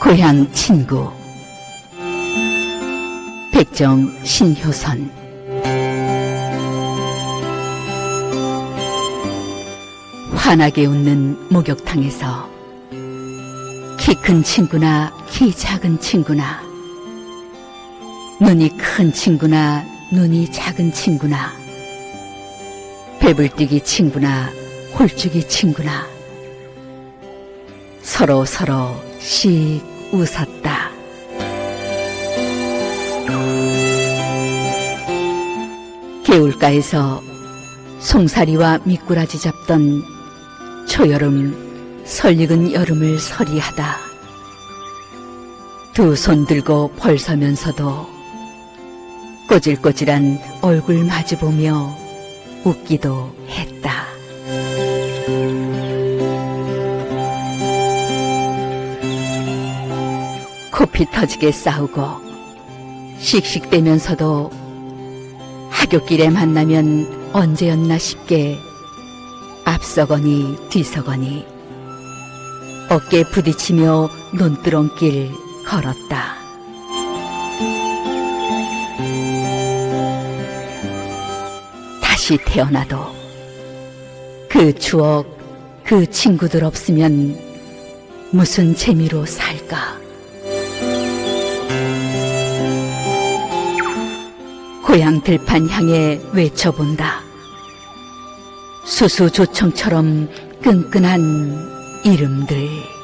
고향 친구. 백정 신효선. 환하게 웃는 목욕탕에서 키 큰 친구나 키 작은 친구나 눈이 큰 친구나 눈이 작은 친구나 배불뛰기 친구나 홀쭉이 친구나 서로 서로 씩 웃었다. 개울가에서 송사리와 미꾸라지 잡던 초여름 설익은 여름을 서리하다. 두 손 들고 벌서면서도 꼬질꼬질한 얼굴 마주보며 웃기도 했다. 코피 터지게 싸우고 씩씩대면서도 하굣길에 만나면 언제였나 싶게 앞서거니 뒤서거니 어깨 부딪히며 논두렁길 걸었다. 다시 태어나도 그 추억, 그 친구들 없으면 무슨 재미로 살까? 고향 들판 향해 외쳐본다. 수수조청처럼 끈끈한 이름들.